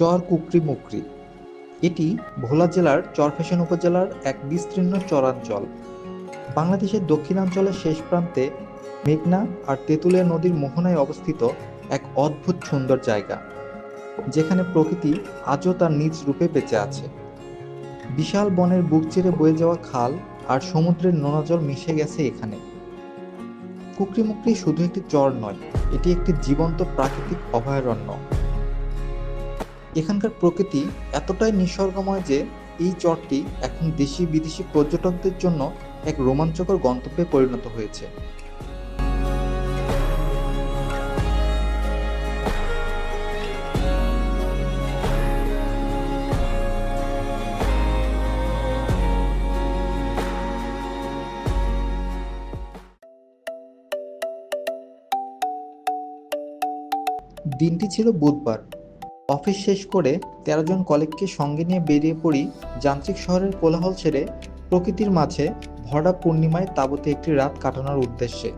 চর কুকরি মুকরি এটি ভোলা জেলার চরফ্যাশন উপজেলার এক বিস্তীর্ণ চরাঞ্চল। বাংলাদেশের দক্ষিণাঞ্চলের শেষ প্রান্তে মেঘনা আর তেঁতুলিয়া নদীর মোহনায় অবস্থিত এক অদ্ভুত সুন্দর জায়গা, যেখানে প্রকৃতি আজও তার নিজ রূপে বেঁচে আছে। বিশাল বনের বুক চিরে বয়ে যাওয়া খাল আর সমুদ্রের নোনা জল মিশে গেছে এখানে। কুকরিমুকরি শুধু একটি চর নয়, এটি একটি জীবন্ত প্রাকৃতিক অভয়ারণ্য। এখানকার প্রকৃতি এতটাই নিসর্গময় যে এই চরটি এখন দেশি বিদেশি পর্যটকদের জন্য এক রোমাঞ্চকর গন্তব্যে পরিণত হয়েছে। দিনটি ছিল বুধবার। অফিস শেষ করে তেরো জন কলিগকে সঙ্গে নিয়ে বেরিয়ে পড়ি যান্ত্রিক শহরের কোলাহল ছেড়ে প্রকৃতির মাঝে ভরা পূর্ণিমায় তাবতে একটি রাত কাটানোর উদ্দেশ্যে।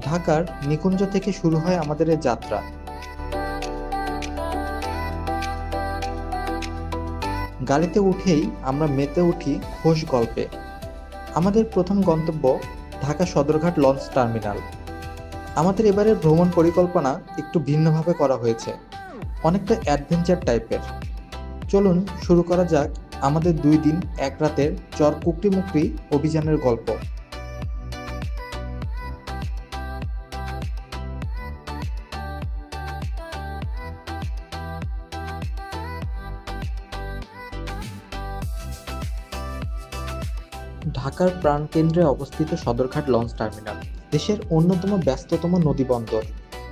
ঢাকার নিকুঞ্জ থেকে শুরু হয় আমাদের যাত্রা। গাড়িতে উঠেই আমরা মেতে উঠি খোশ গল্পে। আমাদের প্রথম গন্তব্য ঢাকা সদরঘাট লঞ্চ টার্মিনাল। আমাদের এবারের ভ্রমণ পরিকল্পনা একটু ভিন্নভাবে করা হয়েছে। অনেকটা অ্যাডভেঞ্চার টাইপের চলুন শুরু করা যাক আমাদের দুই দিন এক রাতের চর কুকরি মুকরি অভিযানের গল্প। ঢাকার প্রাণকেন্দ্রে অবস্থিত সদরঘাট লঞ্চ টার্মিনাল। দেশের অন্যতম ব্যস্ততম নদী বন্দর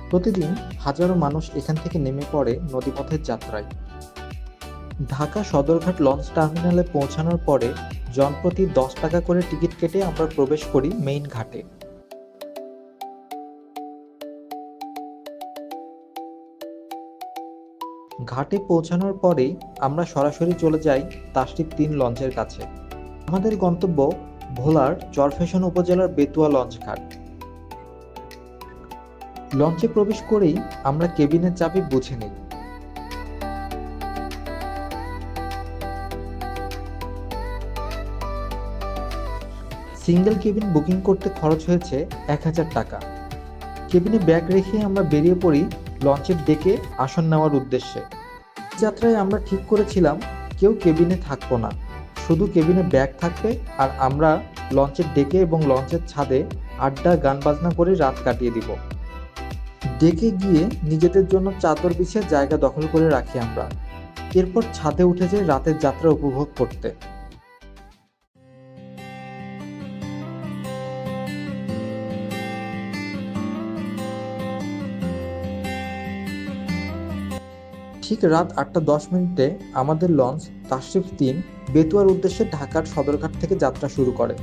প্রতিদিন হাজারো মানুষ এখান থেকে নেমে পড়ে নদীপথের যাত্রায়। ঢাকা সদরঘাট লঞ্চ টার্মিনালে পৌঁছানোর পরে জনপ্রতি দশ টাকা করে টিকিট কেটে আমরা প্রবেশ করি মেইন ঘাটে। ঘাটে পৌঁছানোর পরেই আমরা সরাসরি চলে যাই তাসটির তিন লঞ্চের কাছে। আমাদের গন্তব্য ভোলার চরফ্যাশন উপজেলার বেতুয়া লঞ্চ ঘাট। লঞ্চে প্রবেশ করেই আমরা কেবিনের চাবি বুঝে নিই। সিঙ্গেল কেবিন বুকিং করতে খরচ হয়েছে এক হাজার টাকা। কেবিনে ব্যাগ রেখে আমরা বেরিয়ে পড়ি লঞ্চের ডেকে আসন নেওয়ার উদ্দেশ্যে। যাত্রায় আমরা ঠিক করেছিলাম, কেউ কেবিনে থাকব না। শুধু কেবিনে ব্যাগ থাকবে আর আমরা লঞ্চের ডেকে এবং লঞ্চের ছাদে আড্ডা গান বাজনা করে রাত কাটিয়ে দিব। ডেকে গিয়ে নিজেদের জন্য চাদর বিছিয়ে জায়গা দখল করে রাখি আমরা। এরপর ছাদে উঠে যাই রাতের যাত্রা উপভোগ করতে। ঠিক রাত আটটা দশ মিনিটে আমাদের লঞ্চ তাশরিফ তিন বেতুয়ার উদ্দেশ্যে ঢাকার সদরঘাট থেকে যাত্রা শুরু করে।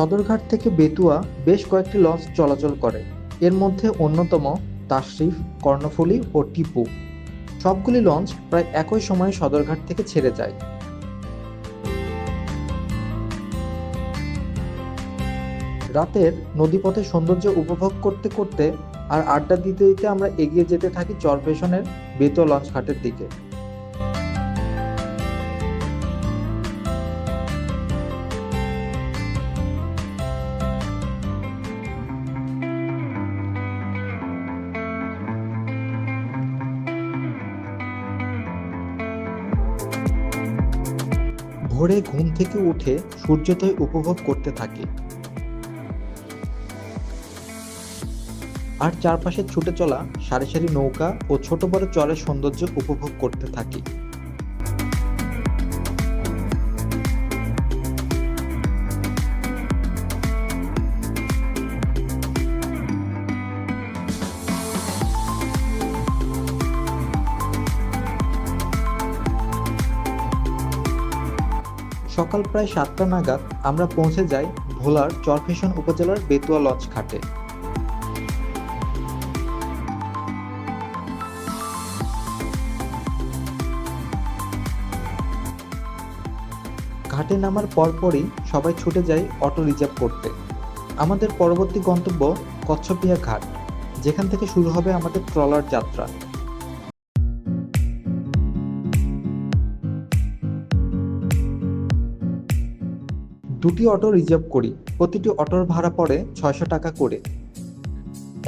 সদরঘাট থেকে বেতুয়া বেশ কয়েকটি লঞ্চ চলাচল করে। এর মধ্যে অন্যতম তাশরিফ কর্ণফুলী ও টিপু। সবগুলি লঞ্চ প্রায় একই সময়ে সদরঘাট থেকে ছেড়ে যায়। রাতের নদীপথে সৌন্দর্য উপভোগ করতে করতে আর আড্ডা দিতে দিতে আমরা এগিয়ে যেতে থাকি চরপেশনের বেতুয়া লঞ্চ ঘাটের দিকে। ভোরে ঘুম থেকে উঠে সূর্যোদয় উপভোগ করতে থাকে। আর চারপাশে ছুটে চলা সারি সারি নৌকা ও ছোট বড় চরের সৌন্দর্য উপভোগ করতে থাকি। সকাল প্রায় সাতটা নাগাদ আমরা পৌঁছে যাই ভোলার চরফেশন উপজেলার বেতুয়া লঞ্চ ঘাটে। ঘাটে নামার পরপরই সবাই ছুটে যায় অটো রিজার্ভ করতে। আমাদের পরবর্তী গন্তব্য কচ্ছপিয়া ঘাট, যেখান থেকে শুরু হবে আমাদের ট্রলার যাত্রা। দুটি অটো রিজার্ভ করি, প্রতিটি অটোর ভাড়া পড়ে ছয়শো টাকা করে।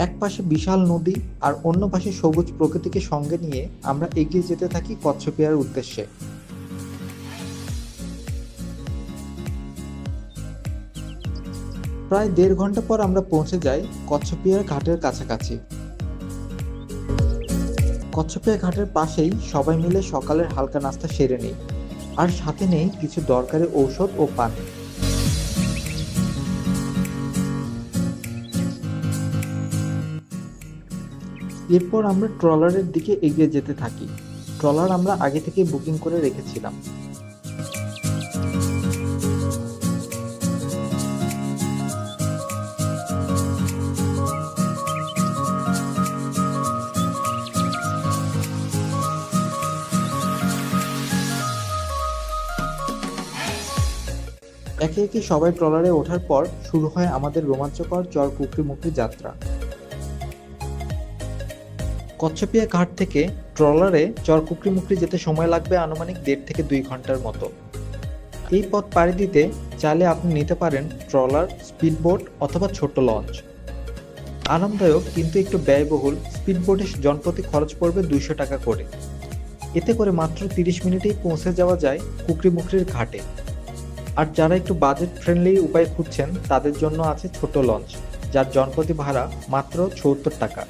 এক পাশে বিশাল নদী আর অন্য পাশে সবুজ প্রকৃতিকে সঙ্গে নিয়ে আমরা এগিয়ে যেতে থাকি কচ্ছপিয়ার উদ্দেশ্যে। প্রায় দেড় ঘণ্টা পর আমরা পৌঁছে যাই কচ্ছপিয়ার ঘাটের কাছাকাছি। কচ্ছপিয়া ঘাটের পাশেই সবাই মিলে সকালের হালকা নাস্তা সেরে নিই, আর সাথে নেই কিছু দরকারি ঔষধ ও পানি। এরপর আমরা ট্রলারের দিকে এগিয়ে যেতে থাকি। ট্রলার আমরা আগে থেকে বুকিং করে রেখেছিলাম। একে একে সবাই ট্রলারে ওঠার পর শুরু হয় আমাদের রোমাঞ্চকর চর কুকরি মুকরি যাত্রা। কচ্ছপিয়া ঘাট থেকে ট্রলারে চর কুকরি মুকরি যেতে সময় লাগবে আনুমানিক দেড় থেকে দুই ঘণ্টার মতো। এই পথ পাড়ি দিতে চাইলে আপনি নিতে পারেন ট্রলার, স্পিডবোট অথবা ছোট লঞ্চ। আরামদায়ক কিন্তু একটু ব্যয়বহুল, স্পিডবোটে জনপ্রতি খরচ পড়বে দুইশো টাকা করে। এতে করে মাত্র তিরিশ মিনিটেই পৌঁছে যাওয়া যায় কুকরি মুকরির ঘাটে। আর যারা একটু বাজেট ফ্রেন্ডলি উপায় খুঁজছেন, তাদের জন্য আছে ছোট লঞ্চ, যার জনপ্রতি ভাড়া মাত্র চৌত্তর টাকা।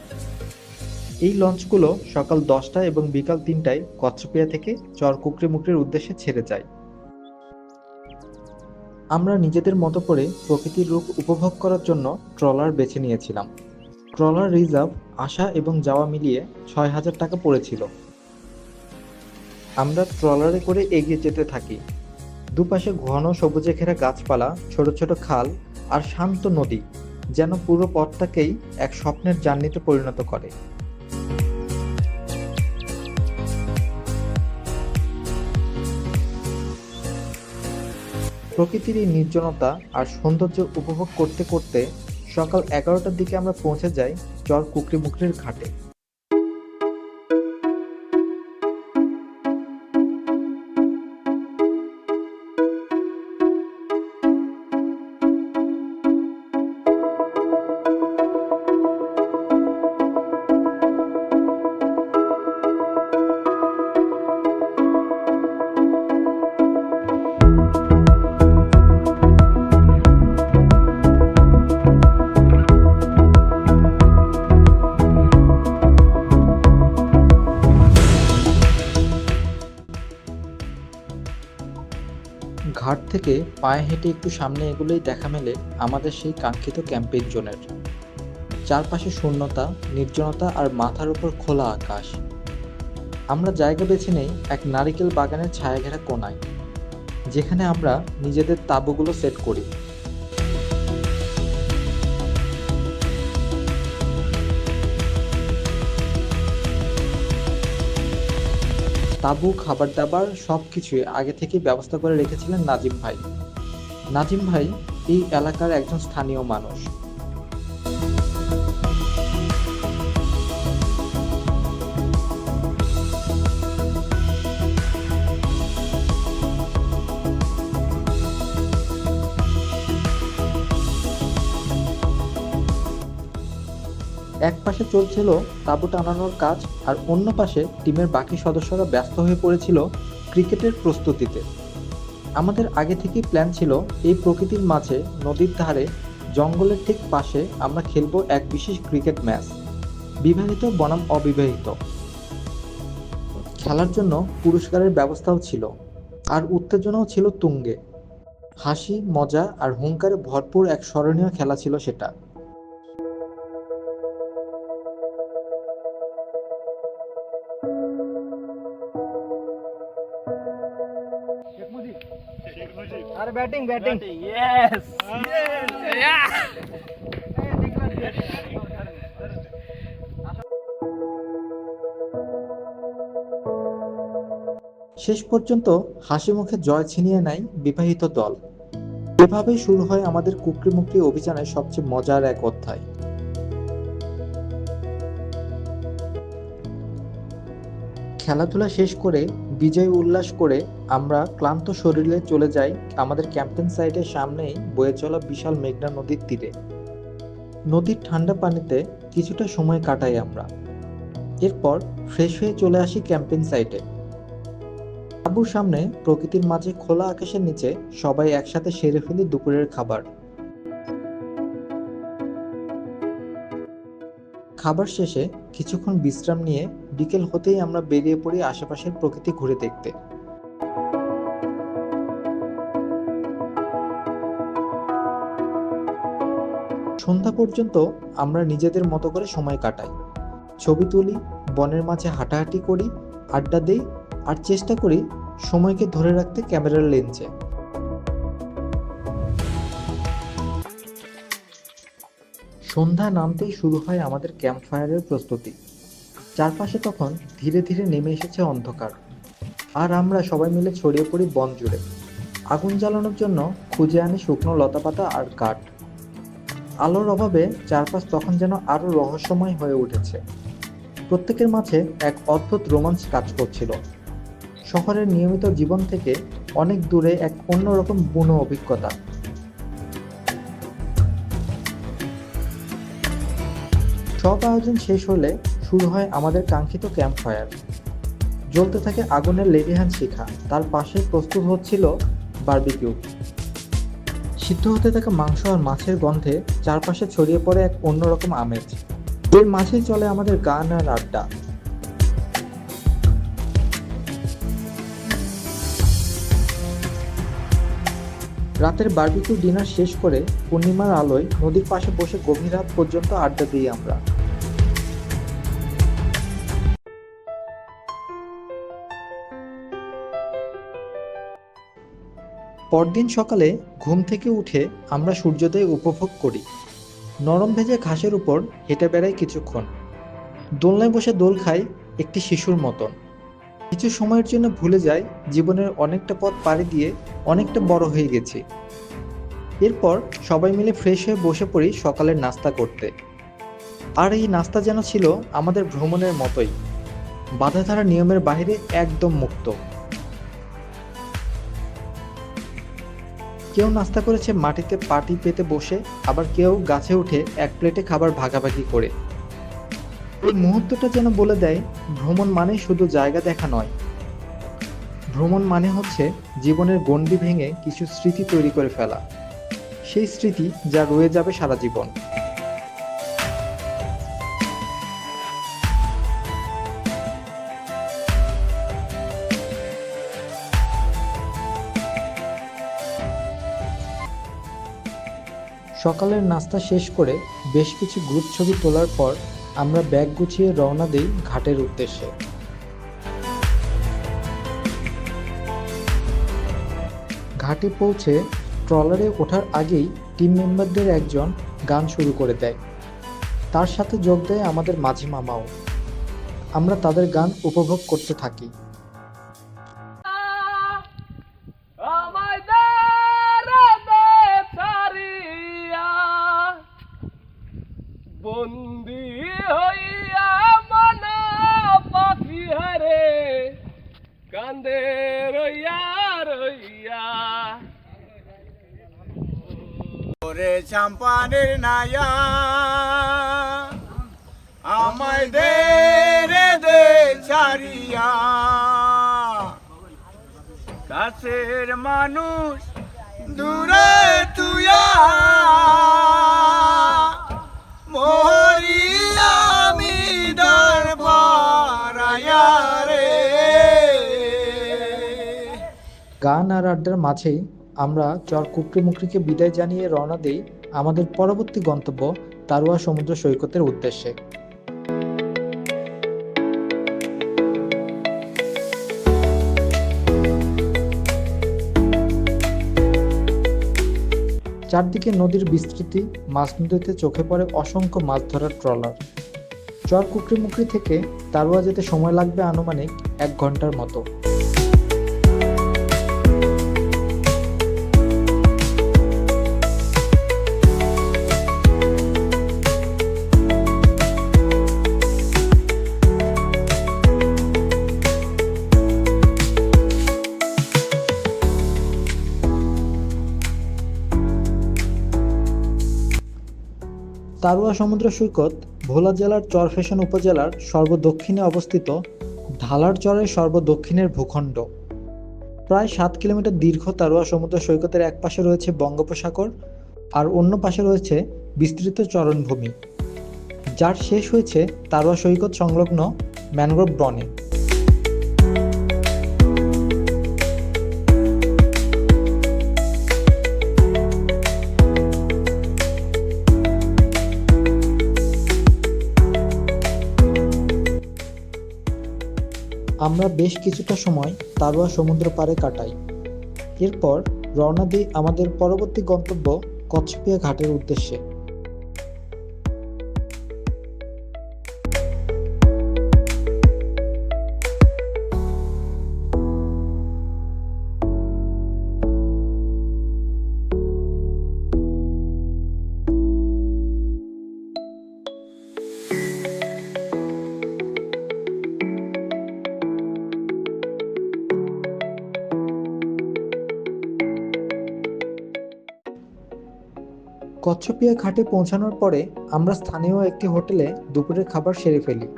এই লঞ্চগুলো সকাল দশটা এবং বিকাল তিনটায় কচ্ছপিয়া থেকে চর কুকরি মুকরির উদ্দেশ্যে ছেড়ে যায়। আমরা নিজেদের মতো করে প্রকৃতির রূপ উপভোগ করার জন্য ট্রলার বেছে নিয়েছিলাম। ট্রলার রিজার্ভ আসা এবং যাওয়া মিলিয়ে ছয় হাজার টাকা পড়েছিল। আমরা ট্রলারে করে এগিয়ে যেতে থাকি। দুপাশে ঘন সবুজে ঘেরা গাছপালা, ছোট ছোট খাল আর শান্ত নদী যেন পুরো পথটাকেই এক স্বপ্নের জার্নিতে পরিণত করে। প্রকৃতির এই নির্জনতা আর সৌন্দর্য উপভোগ করতে করতে সকাল এগারোটার দিকে আমরা পৌঁছে যাই চর কুকরি মুকরির ঘাটে। থেকে পায়ে হেঁটে একটু সামনে এগুলোই দেখা মেলে আমাদের সেই কাঙ্ক্ষিত ক্যাম্পেইন জোনের। চারপাশে শূন্যতা, নির্জনতা আর মাথার উপর খোলা আকাশ। আমরা জায়গা বেছে নেই এক নারিকেল বাগানের ছায়া ঘেরা কোনায়, যেখানে আমরা নিজেদের তাঁবুগুলো সেট করি। তাঁবু খাবার দাবার সব কিছুই আগে থেকে ব্যবস্থা করে রেখেছিলেন নাজিম ভাই। নাজিম ভাই এই এলাকার একজন স্থানীয় মানুষ। পাশে চলছিল তাঁবু টানানোর কাজ আর অন্য পাশে টিমের বাকি সদস্যরা ব্যস্ত হয়ে পড়েছিল ক্রিকেটের প্রস্তুতিতে। আমাদের আগে থেকেই প্ল্যান ছিল এই প্রকৃতির মাঝে নদীর ধারে জঙ্গলের ঠিক পাশে আমরা খেলব এক বিশেষ ক্রিকেট ম্যাচ। বিবাহিত বনাম অবিবাহিত। খেলার জন্য পুরস্কারের ব্যবস্থাও ছিল আর উত্তেজনাও ছিল তুঙ্গে। হাসি, মজা আর হুঙ্কারে ভরপুর এক স্মরণীয় খেলা ছিল সেটা। আরে ব্যাটিং ব্যাটিং। ইয়েস ইয়েস শেষ পর্যন্ত হাসি মুখে জয় ছিনিয়ে নেয় বিবাহিত দল। এভাবেই শুরু হয় আমাদের কুকরি মুকরি অভিযানের সবচেয়ে মজার এক অধ্যায়। খেলাধুলা শেষ করে বিজয় উল্লাস করে আমরা ক্লান্ত শরীরে চলে যাই আমাদের ক্যাম্পেন সাইটের সামনেই বয়ে চলা বিশাল মেঘনা নদীর তীরে। নদীর ঠান্ডা পানিতে কিছুটা সময় কাটাই আমরা। এরপর ফ্রেশ হয়ে চলে আসি ক্যাম্পেইন সাইটে। আবুর সামনে প্রকৃতির মাঝে খোলা আকাশের নিচে সবাই একসাথে সেরে ফেলি দুপুরের খাবার। খাবার শেষে কিছুক্ষণ বিশ্রাম নিয়ে বিকেল হতেই আমরা বেরিয়ে পড়ি আশেপাশের প্রকৃতি ঘুরে দেখতে। সন্ধ্যা পর্যন্ত আমরা নিজেদের মতো করে সময় কাটাই। ছবি তুলি, বনের মাঝে হাঁটাহাঁটি করি, আড্ডা দেই আর চেষ্টা করি সময়কে ধরে রাখতে ক্যামেরার লেন্সে। সন্ধ্যা নামতেই শুরু হয় আমাদের ক্যাম্প ফায়ারের প্রস্তুতি। চারপাশে তখন ধীরে ধীরে নেমে এসেছে অন্ধকার। আর আমরা সবাই মিলে ছড়িয়ে পড়ি বন জুড়ে। আগুন জ্বালানোর জন্য খুঁজে আনি শুকনো লতাপাতা আর কাঠ। আলোর অভাবে চারপাশ তখন যেন আরও রহস্যময় হয়ে উঠেছে। প্রত্যেকের মাঝে এক অদ্ভুত রোমাঞ্চ কাজ করছিল। শহরের নিয়মিত জীবন থেকে অনেক দূরে এক অন্যরকম বুনো অভিজ্ঞতা। সব আয়োজন শেষ হলে শুরু হয় আমাদের কাঙ্ক্ষিত ক্যাম্প ফায়ার জ্বলতে থাকে আগুনের লেলিহান শিখা, তার পাশে প্রস্তুত হচ্ছিল বারবিকিউ। সিদ্ধ হতে থাকা মাংস আর মাছের গন্ধে চারপাশে ছড়িয়ে পড়ে এক অন্যরকম আমেজ। এর মাঝেই চলে আমাদের গান আর আড্ডা। রাতের বারবিকিউ ডিনার শেষ করে পূর্ণিমার আলোয় নদীর পাশে বসে গভীর রাত পর্যন্ত আড্ডা দিই আমরা। পরদিন সকালে ঘুম থেকে উঠে আমরা সূর্যোদয় উপভোগ করি। নরম ভেজে ঘাসের উপর হেঁটে বেড়াই কিছুক্ষণ। দোলনায় বসে দোল খাই একটি শিশুর মতন। কিছু সময়ের জন্য ভুলে যাই জীবনের অনেকটা পথ পাড়ি দিয়ে অনেকটা বড় হয়ে গেছি। এরপর সবাই মিলে ফ্রেশ হয়ে বসে পড়ি সকালের নাস্তা করতে। আর এই নাস্তা যেন ছিল আমাদের ভ্রমণের মতোই। বাধাধারা নিয়মের বাইরে একদম মুক্ত। কেউ নাস্তা করেছে মাটিতে পাটি পেতে বসে, আবার কেউ গাছে উঠে এক প্লেটে খাবার ভাগাভাগি করে। এই মুহূর্তটা যেন বলে দেয়, ভ্রমণ মানে শুধু জায়গা দেখা নয়। ভ্রমণ মানে হচ্ছে জীবনের গণ্ডি ভেঙে কিছু স্মৃতি তৈরি করে ফেলা। সেই স্মৃতি যা রয়ে যাবে সারা জীবন। সকালের নাস্তা শেষ করে বেশ কিছু গ্রুপ ছবি তোলার পর আমরা ব্যাগ গুছিয়ে রওনা দিই ঘাটের উদ্দেশ্যে। ঘাটে পৌঁছে ট্রলারে ওঠার আগেই টিম মেম্বারদের একজন গান শুরু করে দেয়। তার সাথে যোগ দেয় আমাদের মাঝি মামাও। আমরা তাদের গান উপভোগ করতে থাকি। ওরে চাম্পানের নায়া, আমায় দে রে দে ছাড়িয়া। কাছের মানুষ দূরে তুইয়া গান আর আড্ডার মাঝেই আমরা চর কুকরি মুকরিকে বিদায় জানিয়ে রওনা দেই আমাদের পরবর্তী গন্তব্য তারুয়া সমুদ্র সৈকতের উদ্দেশ্যে। চারদিকে নদীর বিস্তৃতি, মাছ নদীতে চোখে পড়ে অসংখ্য মাছ ধরার ট্রলার। চর কুকরি মুকরি থেকে তারুয়া যেতে সময় লাগবে আনুমানিক এক ঘণ্টার মতো। তারুয়া সমুদ্র সৈকত ভোলা জেলার চরফেশন উপজেলার সর্বদক্ষিণে অবস্থিত ঢালার চরের সর্বদক্ষিণের ভূখণ্ড। প্রায় সাত কিলোমিটার দীর্ঘ তারুয়া সমুদ্র সৈকতের এক পাশে রয়েছে বঙ্গোপসাগর আর অন্য পাশে রয়েছে বিস্তৃত চরণভূমি। যার শেষ হয়েছে তারুয়া সৈকত সংলগ্ন ম্যানগ্রোভ বনে। আমরা বেশ কিছুটা সময় তারোয়া সমুদ্র পাড়ে কাটাই। এরপর রওনা দিই আমাদের পরবর্তী গন্তব্য কচপিয়া ঘাটের উদ্দেশ্যে। কচ্ছপিয়া ঘাটে পৌঁছানোর পরে আমরা স্থানীয় একটি হোটেলে দুপুরের খাবার সেরে ফেলি।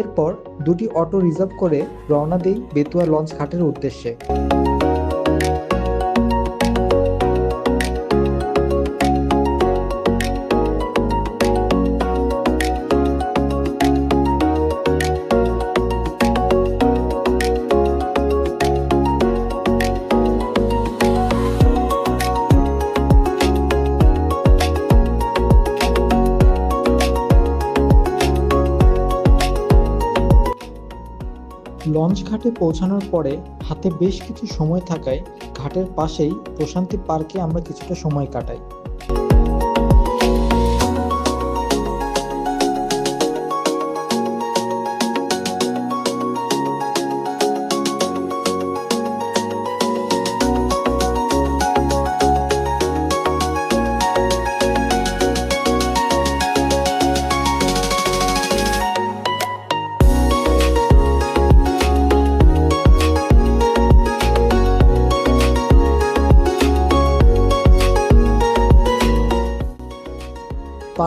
এরপর দুটি অটো রিজার্ভ করে রওনা দিই বেতুয়া লঞ্চ ঘাটের উদ্দেশ্যে। লঞ্চ ঘাটে পৌঁছানোর পরে হাতে বেশ কিছু সময় থাকায় ঘাটের পাশেই প্রশান্তি পার্কে আমরা কিছুটা সময় কাটাই।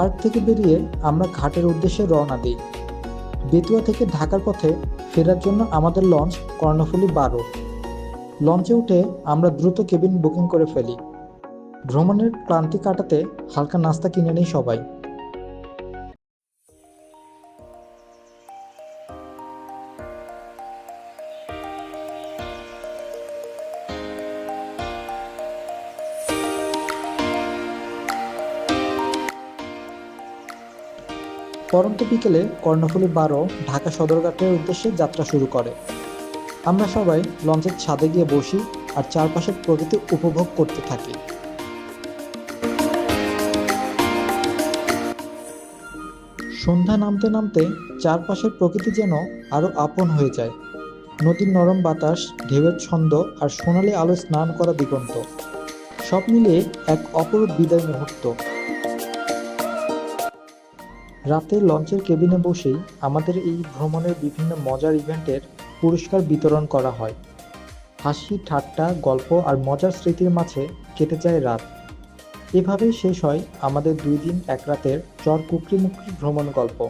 পার্ক থেকে বেরিয়ে আমরা ঘাটের উদ্দেশ্যে রওনা দিই। বেতুয়া থেকে ঢাকার পথে ফেরার জন্য আমাদের লঞ্চ কর্ণফুলি বারো। লঞ্চে উঠে আমরা দ্রুত কেবিন বুকিং করে ফেলি। ভ্রমণের ক্লান্তি কাটাতে হালকা নাস্তা কিনে নেই সবাই। পরন্ত বিকেলে কর্ণফুলী বারো ঢাকা সদরঘাটের উদ্দেশ্যে যাত্রা শুরু করে। আমরা সবাই লঞ্চের ছাদে গিয়ে বসি আর চারপাশের প্রকৃতি উপভোগ করতে থাকি। সন্ধ্যা নামতে নামতে চারপাশের প্রকৃতি যেন আরও আপন হয়ে যায়। নদীর নরম বাতাস, ঢেউয়ের ছন্দ আর সোনালি আলো স্নান করা দিগন্ত। সব মিলিয়ে এক অপরূপ বিদায় মুহূর্ত। রাতে লঞ্চের কেবিনে বসেই আমাদের এই ভ্রমণের বিভিন্ন মজার ইভেন্টের পুরস্কার বিতরণ করা হয়। হাসি, ঠাট্টা, গল্প আর মজার স্মৃতির মাঝে কেটে যায় রাত। এভাবেই শেষ হয় আমাদের দুই দিন এক রাতের চর কুকরিমুকরি ভ্রমণ গল্প।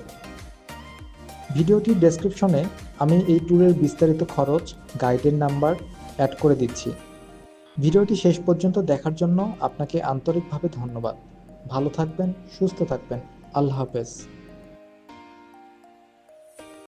ভিডিওটির ডেসক্রিপশনে আমি এই ট্যুরের বিস্তারিত খরচ গাইডের নাম্বার অ্যাড করে দিচ্ছি। ভিডিওটি শেষ পর্যন্ত দেখার জন্য আপনাকে আন্তরিকভাবে ধন্যবাদ। ভালো থাকবেন, সুস্থ থাকবেন। আল্লাহ হাফেজ।